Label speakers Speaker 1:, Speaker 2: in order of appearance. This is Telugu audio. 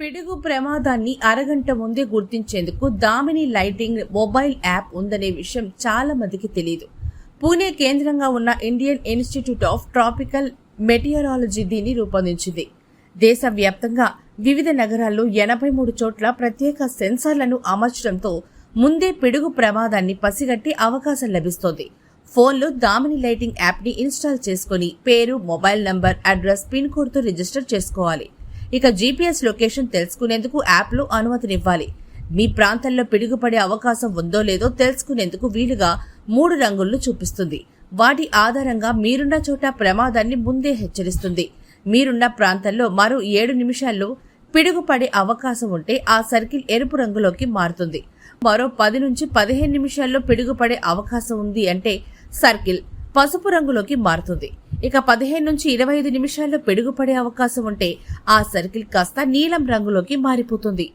Speaker 1: పిడుగు ప్రమాదాన్ని అరగంట ముందే గుర్తించేందుకు దామిని లైటింగ్ మొబైల్ యాప్ ఉందనే విషయం చాలా మందికి తెలియదు పూణే కేంద్రంగా ఉన్న Indian Institute of Tropical Meteorology దీన్ని రూపొందించింది. దేశవ్యాప్తంగా వివిధ నగరాల్లో ఎనభై మూడు చోట్ల ప్రత్యేక సెన్సార్లను అమర్చడంతో ముందే పిడుగు ప్రమాదాన్ని పసిగట్టి అవకాశం లభిస్తోంది. ఫోన్లో దామిని లైటింగ్ యాప్ని ఇన్స్టాల్ చేసుకుని పేరు మొబైల్ నంబర్ అడ్రస్ పిన్ కోడ్తో రిజిస్టర్ చేసుకోవాలి. ఇక జీపీఎస్ లొకేషన్ తెలుసుకునేందుకు యాప్లో అనుమతినివ్వాలి. మీ ప్రాంతంలో పిడుగుపడే అవకాశం ఉందో లేదో తెలుసుకునేందుకు వీలుగా మూడు రంగులను చూపిస్తుంది. వాటి ఆధారంగా మీరున్న చోట ప్రమాదాన్ని ముందే హెచ్చరిస్తుంది. మీరున్న ప్రాంతంలో మరో ఏడు నిమిషాల్లో పిడుగుపడే అవకాశం ఉంటే ఆ సర్కిల్ ఎరుపు రంగులోకి మారుతుంది. మరో పది నుంచి పదిహేను నిమిషాల్లో పిడుగుపడే అవకాశం ఉంది అంటే సర్కిల్ పసుపు రంగులోకి మారుతుంది. ఇక పదిహేను నుంచి ఇరవై ఐదు నిమిషాల్లో పిడుగుపడే అవకాశం ఉంటే ఆ సర్కిల్ కాస్త నీలం రంగులోకి మారిపోతుంది.